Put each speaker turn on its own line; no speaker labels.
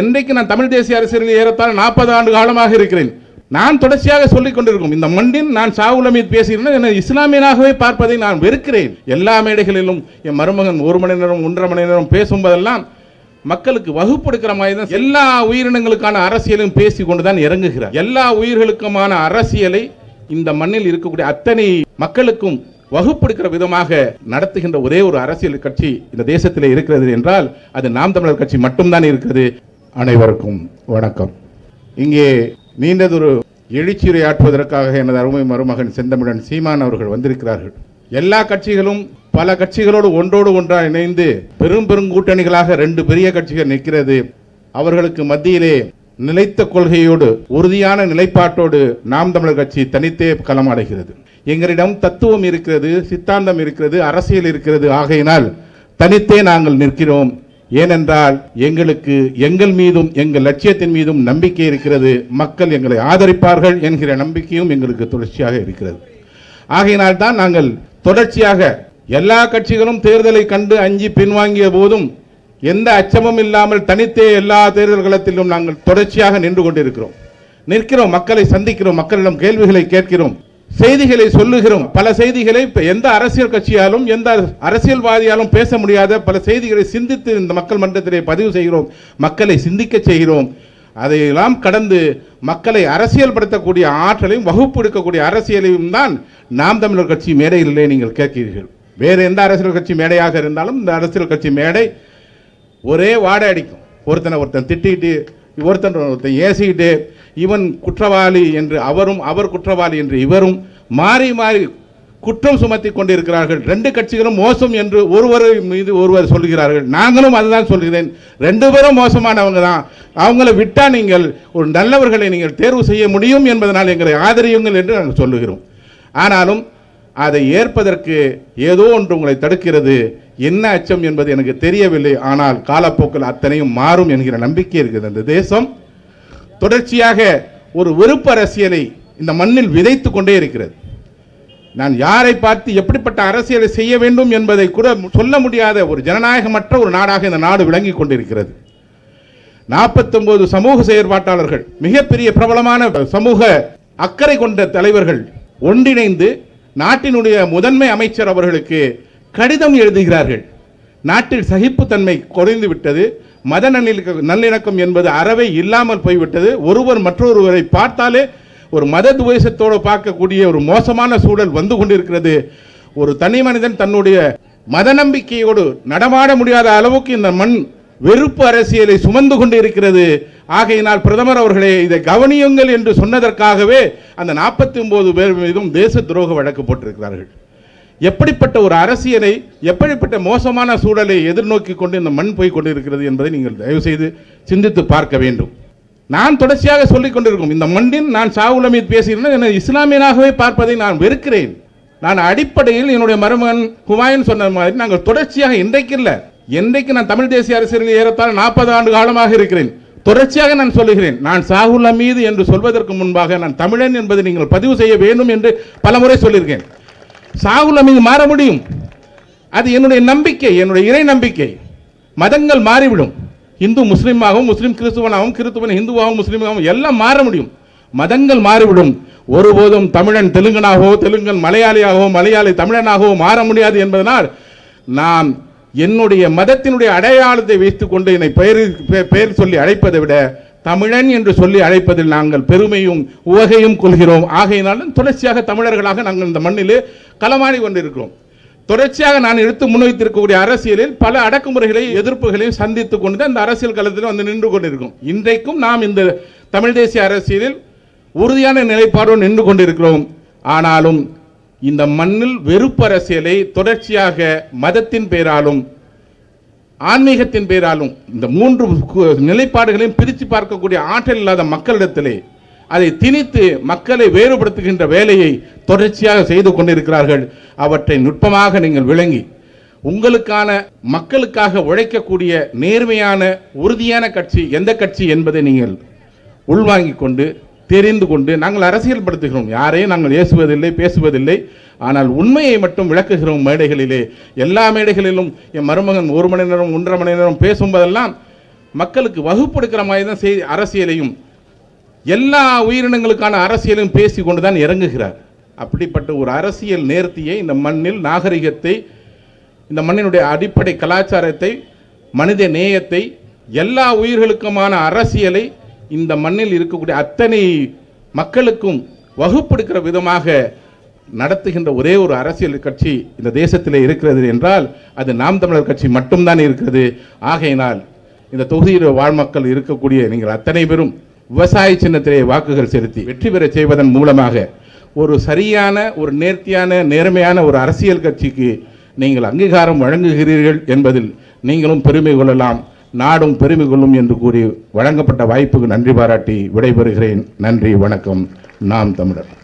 என்றைக்கு நான் தமிழ் தேசிய அரசியலில் ஏறத்தாழ நாற்பது ஆண்டு காலமாக இருக்கிறேன் நான் தொடர்ச்சியாக சொல்லிக் கொண்டிருக்கும் இந்த மண்ணின் நான் ஷாவுல் அமீத் பேசுகிறேன் என்னை இஸ்லாமியனாகவே பார்ப்பதை நான் வெறுக்கிறேன். எல்லா மேடைகளிலும் என் மருமகன் ஒரு மணி நேரம் ஒன்றரை மணி நேரம் பேசும்போதெல்லாம் மக்களுக்கு வகுப்படுக்கிற மாதிரி தான் எல்லா உயிரினங்களுக்கான அரசியலும் பேசி கொண்டு தான் இறங்குகிறார். எல்லா உயிர்களுக்குமான அரசியலை இந்த மண்ணில் இருக்கக்கூடிய அத்தனை மக்களுக்கும் வகுப்படுக்கிற விதமாக நடத்துகின்ற ஒரே ஒரு அரசியல் கட்சி இந்த தேசத்தில் இருக்கிறது என்றால் அது நாம் தமிழர் கட்சி மட்டும்தான் இருக்கிறது. அனைவருக்கும் வணக்கம். இங்கே நீண்டதொரு எழுச்சியுரையாற்றுவதற்காக எனது அருமை மருமகன் செந்தமிழன் சீமான் அவர்கள் வந்திருக்கிறார்கள். எல்லா கட்சிகளும் பல கட்சிகளோடு ஒன்றோடு ஒன்றாக இணைந்து பெரும் பெரும் கூட்டணிகளாக ரெண்டு பெரிய கட்சிகள் நிற்கிறது. அவர்களுக்கு மத்தியிலே நிலைத்த கொள்கையோடு உறுதியான நிலைப்பாட்டோடு நாம் தமிழர் கட்சி தனித்தே களமாடுகிறது. எங்களிடம் தத்துவம் இருக்கிறது சித்தாந்தம் இருக்கிறது அரசியல் இருக்கிறது. ஆகையினால் தனித்தே நாங்கள் நிற்கிறோம். ஏனென்றால் எங்களுக்கு எங்கள் மீதும் எங்கள் லட்சியத்தின் மீதும் நம்பிக்கை இருக்கிறது. மக்கள் எங்களை ஆதரிப்பார்கள் என்கிற நம்பிக்கையும் எங்களுக்கு தொடர்ச்சியாக இருக்கிறது. ஆகையினால் தான் நாங்கள் தொடர்ச்சியாக எல்லா கட்சிகளும் தேர்தலை கண்டு அஞ்சி பின்வாங்கிய போதும் எந்த அச்சமும் இல்லாமல் தனித்தே எல்லா தேர்தல் களத்திலும் நாங்கள் தொடர்ச்சியாக நின்று கொண்டிருக்கிறோம். நிற்கிறோம் மக்களை சந்திக்கிறோம் மக்களிடம் கேள்விகளை கேட்கிறோம். செய்திகளை சொல்லுகிறோம். பல செய்திகளை எந்த அரசியல் கட்சியாலும் எந்த அரசியல்வாதியாலும் பேச முடியாத பல செய்திகளை சிந்தித்து இந்த மக்கள் மன்றத்திலே பதிவு செய்கிறோம். மக்களை சிந்திக்க செய்கிறோம். அதையெல்லாம் கடந்து மக்களை அரசியல்படுத்தக்கூடிய ஆற்றலையும் வகுப்பு எடுக்கக்கூடிய அரசியலையும் தான் நாம் தமிழர் கட்சி மேடையிலே நீங்கள் கேட்கிறீர்கள். வேறு எந்த அரசியல் கட்சி மேடையாக இருந்தாலும் இந்த அரசியல் கட்சி மேடை ஒரே வாடை அடிக்கும். ஒருத்தனை ஒருத்தன் திட்டிட்டு ஒருத்தன் ஒருத்தன் ஏசிக்கிட்டு இவன் குற்றவாளி என்று அவரும் அவர் குற்றவாளி என்று இவரும் மாறி மாறி குற்றம் சுமத்தி கொண்டிருக்கிறார்கள். ரெண்டு கட்சிகளும் மோசம் என்று ஒருவர் மீது ஒருவர் சொல்கிறார்கள். நாங்களும் அதுதான் சொல்கிறேன். ரெண்டு பேரும் மோசமானவங்க தான். அவங்கள விட்டால் நீங்கள் ஒரு நல்லவர்களை நீங்கள் தேர்வு செய்ய முடியும் என்பதனால் எங்களை ஆதரியுங்கள் என்று நாங்கள் சொல்லுகிறோம். ஆனாலும் அதை ஏற்பதற்கு ஏதோ ஒன்று உங்களை தடுக்கிறது. என்ன அச்சம் என்பது எனக்கு தெரியவில்லை. ஆனால் காலப்போக்கில் அத்தனையும் மாறும் என்கிற நம்பிக்கை இருக்குது அந்த தேசம் தொடர்ச்சியாக ஒரு வெறுப்பு அரசியலை இந்த மண்ணில் விதைத்து கொண்டே இருக்கிறது. நான் யாரை பார்த்து எப்படிப்பட்ட அரசியலை செய்ய வேண்டும் என்பதை கூட சொல்ல முடியாத ஒரு ஜனநாயகமற்ற ஒரு நாடாக இந்த நாடு விளங்கி கொண்டிருக்கிறது. நாற்பத்தொன்பது சமூக செயற்பாட்டாளர்கள் மிகப்பெரிய பிரபலமான சமூக அக்கறை கொண்ட தலைவர்கள் ஒன்றிணைந்து நாட்டினுடைய முதன்மை அமைச்சர் அவர்களுக்கு கடிதம் எழுதுகிறார்கள். நாட்டில் சகிப்புத்தன்மை குறைந்து விட்டது மத நல்லிணக்க நல்லிணக்கம் என்பது அறவே இல்லாமல் போய்விட்டது. ஒருவர் மற்றொருவரை பார்த்தாலே ஒரு மத துவேஷத்தோடு பார்க்கக்கூடிய ஒரு மோசமான சூழல் வந்து கொண்டிருக்கிறது. ஒரு தனி மனிதன் தன்னுடைய மத நம்பிக்கையோடு நடமாட முடியாத அளவுக்கு இந்த மண் வெறுப்பு அரசியலை சுமந்து கொண்டு இருக்கிறது ஆகையினால் பிரதமர் அவர்களே இதை கவனியுங்கள் என்று சொன்னதற்காகவே அந்த நாற்பத்தி ஒன்பது பேர் மீதும் தேச துரோக வழக்கு போட்டிருக்கிறார்கள். எப்படிப்பட்ட ஒரு அரசியலை எப்படிப்பட்ட மோசமான சூழலை எதிர்நோக்கி கொண்டு இந்த மண் போய் கொண்டிருக்கிறது என்பதை நீங்கள் தயவு செய்து சிந்தித்து பார்க்க வேண்டும். நான் தொடர்ச்சியாக சொல்லிக் கொண்டிருக்கும் இந்த மண்ணின் நான் ஷாவுல் அமீத் பேசுகிறேன் என்னை இஸ்லாமியனாகவே பார்ப்பதை நான் வெறுக்கிறேன். நான் அடிப்படையில் என்னுடைய மருமகன் ஹுமாயூன் சொன்ன மாதிரி நாங்கள் தொடர்ச்சியாக இன்றைக்கு இல்லை என்றைக்கு நான் தமிழ் தேசிய அரசியலில் ஏறத்தாழ நாற்பது ஆண்டு காலமாக இருக்கிறேன். தொடர்ச்சியாக நான் சொல்லுகிறேன் நான் சாகுல் அமீது என்று சொல்வதற்கு முன்பாக நான் தமிழன் என்பதை நீங்கள் பதிவு செய்ய வேண்டும் என்று பலமுறை சொல்லியிருக்கேன். சாகுல் அமீது மாற முடியும். அது என்னுடைய நம்பிக்கை என்னுடைய இறை நம்பிக்கை. மதங்கள் மாறிவிடும். இந்து முஸ்லீமாகவும் முஸ்லீம் கிறிஸ்துவனாகவும் கிறிஸ்துவன் இந்துவாகவும் முஸ்லீமாகவும் எல்லாம் மாற முடியும். மதங்கள் மாறிவிடும். ஒருபோதும் தமிழன் தெலுங்கனாகவோ தெலுங்கன் மலையாளியாகவோ மலையாளி தமிழனாகவோ மாற முடியாது என்பதனால் நான் என்னுடைய மதத்தினுடைய அடையாளத்தை வைத்துக்கொண்டு என்னை பெயர் பெ- பெயர் சொல்லி அழைப்பதை விட தமிழன் என்று சொல்லி அழைப்பதில் நாங்கள் பெருமையும் உவகையும் கொள்கிறோம். ஆகையினாலும் தொடர்ச்சியாக தமிழர்களாக நாங்கள் இந்த மண்ணிலே களமாடி கொண்டிருக்கிறோம். தொடர்ச்சியாக நான் எடுத்து முன்வைத்திருக்கக்கூடிய அரசியலில் பல அடக்குமுறைகளை எதிர்ப்புகளையும் சந்தித்துக் கொண்டு அந்த அரசியல் களத்தில் வந்து நின்று கொண்டிருக்கிறோம். இன்றைக்கும் நாம் இந்த தமிழ் தேசிய அரசியலில் உறுதியான நிலைப்பாடோடு நின்று கொண்டிருக்கிறோம். ஆனாலும் இந்த மண்ணில் வெறுப்பு அரசியலை தொடர்ச்சியாக மதத்தின் பெயராலும் ஆன்மீகத்தின் பெயராலும் இந்த மூன்று நிலைப்பாடுகளையும் பிரித்து பார்க்கக்கூடிய ஆற்றல் இல்லாத மக்களிடத்திலே அதை திணித்து மக்களை வேறுபடுத்துகின்ற வேலையை தொடர்ச்சியாக செய்து கொண்டிருக்கிறார்கள். அவற்றை நுட்பமாக நீங்கள் விளங்கி உங்களுக்கான மக்களுக்காக உழைக்கக்கூடிய நேர்மையான உறுதியான கட்சி எந்த கட்சி என்பதை நீங்கள் உள்வாங்கிக் கொண்டு தெரிந்து கொண்டு நாங்கள் அரசியல்படுத்துகிறோம். யாரையும் நாங்கள் ஏசுவதில்லை பேசுவதில்லை. ஆனால் உண்மையை மட்டும் விளக்குகிறோம் மேடைகளிலே. எல்லா மேடைகளிலும் என் மருமகன் ஒரு மணி நேரம் ஒன்றரை மணி நேரம் பேசும்போதெல்லாம் மக்களுக்கு வகுப்படுக்கிற மாதிரி தான் செய் அரசியலையும் எல்லா உயிரினங்களுக்கான அரசியலும் பேசி கொண்டு தான் இறங்குகிறார். அப்படிப்பட்ட ஒரு அரசியல் நேர்த்தியை இந்த மண்ணில் நாகரிகத்தை இந்த மண்ணினுடைய அடிப்படை கலாச்சாரத்தை மனித நேயத்தை எல்லா உயிர்களுக்குமான அரசியலை இந்த மண்ணில் இருக்கக்கூடிய அத்தனை மக்களுக்கும் வகுப்படுக்கிற விதமாக நடத்துகின்ற ஒரே ஒரு அரசியல் கட்சி இந்த தேசத்தில் இருக்கிறது என்றால் அது நாம் தமிழர் கட்சி மட்டும்தான் இருக்கிறது. ஆகையினால் இந்த தொகுதியில் வாழ்மக்கள் இருக்கக்கூடிய நீங்கள் அத்தனை பேரும் விவசாய சின்னத்திலே வாக்குகள் செலுத்தி வெற்றி பெறச் செய்வதன் மூலமாக ஒரு சரியான ஒரு நேர்த்தியான நேர்மையான ஒரு அரசியல் கட்சிக்கு நீங்கள் அங்கீகாரம் வழங்குகிறீர்கள் என்பதில் நீங்களும் பெருமை கொள்ளலாம். நாடும் பெருமை கொள்ளும் என்று கூறி வழங்கப்பட்ட வாய்ப்புக்கு நன்றி பாராட்டி விடைபெறுகிறேன். நன்றி வணக்கம். நாம் தமிழர்.